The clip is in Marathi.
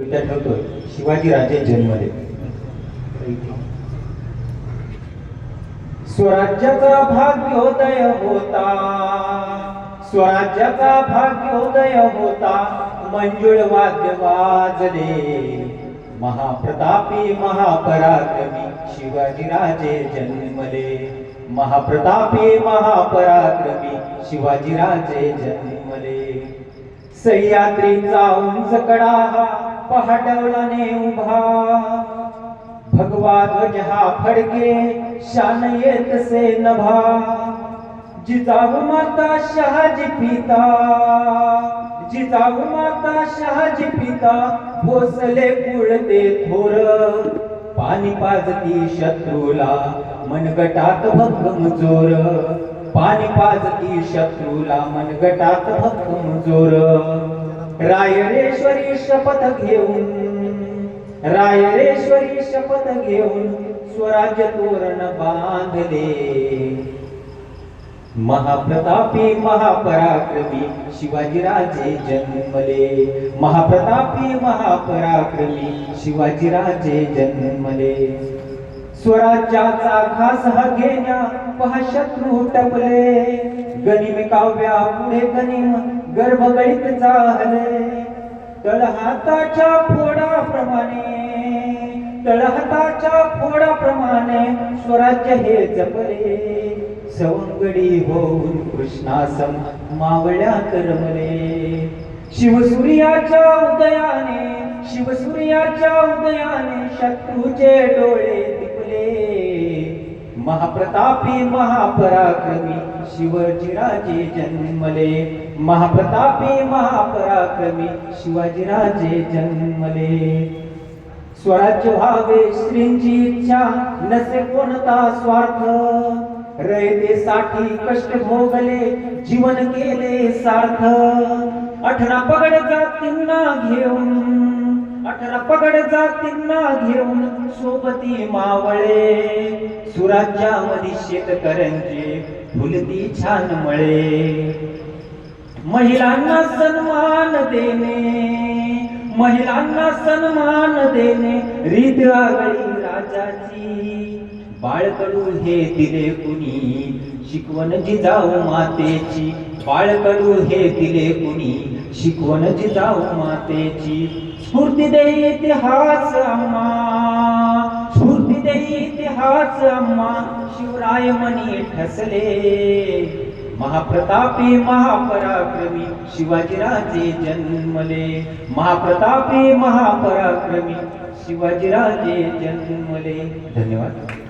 ठेवतोय. शिवाजीराजे जन्मले स्वराज्याचा भाग्योदय होता. स्वराज्याचा भाग्योदय होता. मंजुळ वाद्य वाजले. महाप्रतापी महापराक्रमी शिवाजीराजे जन्मले. महाप्रतापी महापराक्रमी शिवाजीराजे जन्मले. सह्याद्रीचा उंच कडा हा पहाटवलाने उभा. भगवा ध्वज हा फडके शान येत से नभा. जिजाऊ माता शहाजी पिता. जिजाऊ माता शहाजी पिता भोसले कुळते थोर. पाणी पाजती शत्रूला मनगटात भक्कम जोर. पाणी पाजती शत्रूला मनगटात भक्कम जोर. रायरेश्वरी शपथ घेऊन रायरेश्वरी शपथ घेऊन स्वराज्य तोरण बांधले. महाप्रतापी महापराक्रमी शिवाजीराजे जन्मले. महाप्रतापी महापराक्रमी शिवाजीराजे जन्मले. स्वराज्याचा घास हा घेण्या पहा शत्रू टपले. गनिम काव्या पुढे गनिम गर्भगळीत चालले तळहाताच्या फोडाप्रमाणे तळहाताच्या फोडाप्रमाणे स्वराज्य हे जपले. सवंगडी होऊन कृष्णासम मावळ्या करमले. शिवसूर्याच्या उदयाने शिवसूर्याच्या उदयाने शत्रूचे डोळे दिपले महाप्रतापी महापराक्रमी शिवाजीराजे जन्मले. महाप्रतापी महापराक्रमी शिवाजीराजे जन्मले. स्वराज्य व्हावे श्रींची इच्छा नसे कोणता स्वार्थ? रयतेसाठी कष्ट भोगले जीवन केले सार्थ. अठरा पगड जातींना घेऊन पगड जातींना घेऊन सोबती मावळे. सुराज्यामध्ये शेतकऱ्यांचे फुलती छान मळे. महिलांना सन्मान देणे महिलांना सन्मान देणे रीत आगळी राजाची. बाळकडू हे दिले कुणी शिकवण जिजाऊ मातेची. बाळकडू हे दिले कुणी शिकवण जिजाऊ मातेची. स्फूर्ती दे इतिहास अम्मा. स्फूर्ती दे इतिहास अम्मा. शिवराय मनी ठसले. महाप्रतापी महापराक्रमी शिवाजीराजे जन्मले. महाप्रतापी महापराक्रमी शिवाजीराजे जन्मले. धन्यवाद.